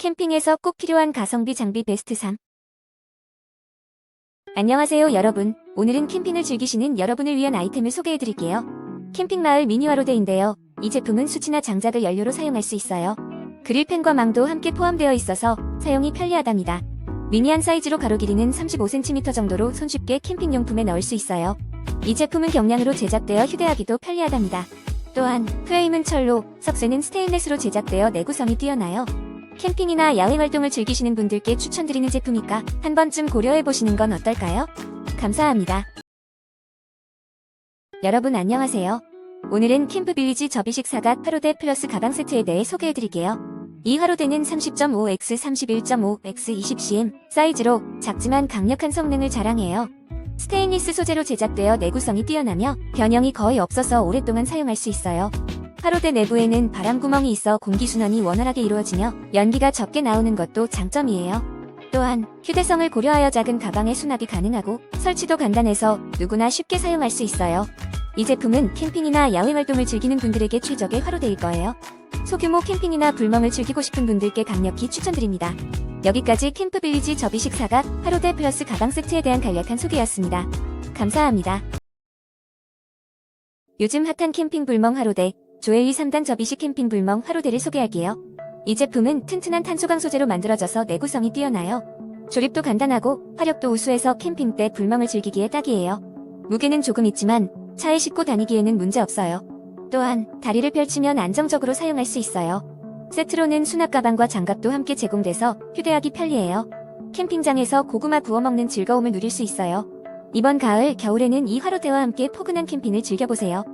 캠핑에서 꼭 필요한 가성비 장비 베스트 3. 안녕하세요 여러분. 오늘은 캠핑을 즐기시는 여러분을 위한 아이템을 소개해드릴게요. 캠핑마을 미니화로대인데요. 이 제품은 수치나 장작을 연료로 사용할 수 있어요. 그릴팬과 망도 함께 포함되어 있어서 사용이 편리하답니다. 미니한 사이즈로 가로 길이는 35cm 정도로 손쉽게 캠핑용품에 넣을 수 있어요. 이 제품은 경량으로 제작되어 휴대하기도 편리하답니다. 또한 프레임은 철로, 석쇠는 스테인레스로 제작되어 내구성이 뛰어나요. 캠핑이나 야외 활동을 즐기시는 분들께 추천드리는 제품이니까 한 번쯤 고려해보시는 건 어떨까요? 감사합니다. 여러분 안녕하세요. 오늘은 캠프빌리지 접이식 사각 화로대 플러스 가방 세트에 대해 소개해드릴게요. 이 화로대는 30.5x 31.5x 20cm 사이즈로 작지만 강력한 성능을 자랑해요. 스테인리스 소재로 제작되어 내구성이 뛰어나며 변형이 거의 없어서 오랫동안 사용할 수 있어요. 화로대 내부에는 바람구멍이 있어 공기순환이 원활하게 이루어지며 연기가 적게 나오는 것도 장점이에요. 또한 휴대성을 고려하여 작은 가방에 수납이 가능하고 설치도 간단해서 누구나 쉽게 사용할 수 있어요. 이 제품은 캠핑이나 야외 활동을 즐기는 분들에게 최적의 화로대일 거예요. 소규모 캠핑이나 불멍을 즐기고 싶은 분들께 강력히 추천드립니다. 여기까지 캠프빌리지 접이식 사각 화로대 플러스 가방 세트에 대한 간략한 소개였습니다. 감사합니다. 요즘 핫한 캠핑 불멍 화로대 조엘리 3단 접이식 캠핑 불멍 화로대를 소개할게요. 이 제품은 튼튼한 탄소강 소재로 만들어져서 내구성이 뛰어나요. 조립도 간단하고 화력도 우수해서 캠핑 때 불멍을 즐기기에 딱이에요. 무게는 조금 있지만 차에 싣고 다니기에는 문제 없어요. 또한 다리를 펼치면 안정적으로 사용할 수 있어요. 세트로는 수납 가방과 장갑도 함께 제공돼서 휴대하기 편리해요. 캠핑장에서 고구마 구워 먹는 즐거움을 누릴 수 있어요. 이번 가을, 겨울에는 이 화로대와 함께 포근한 캠핑을 즐겨보세요.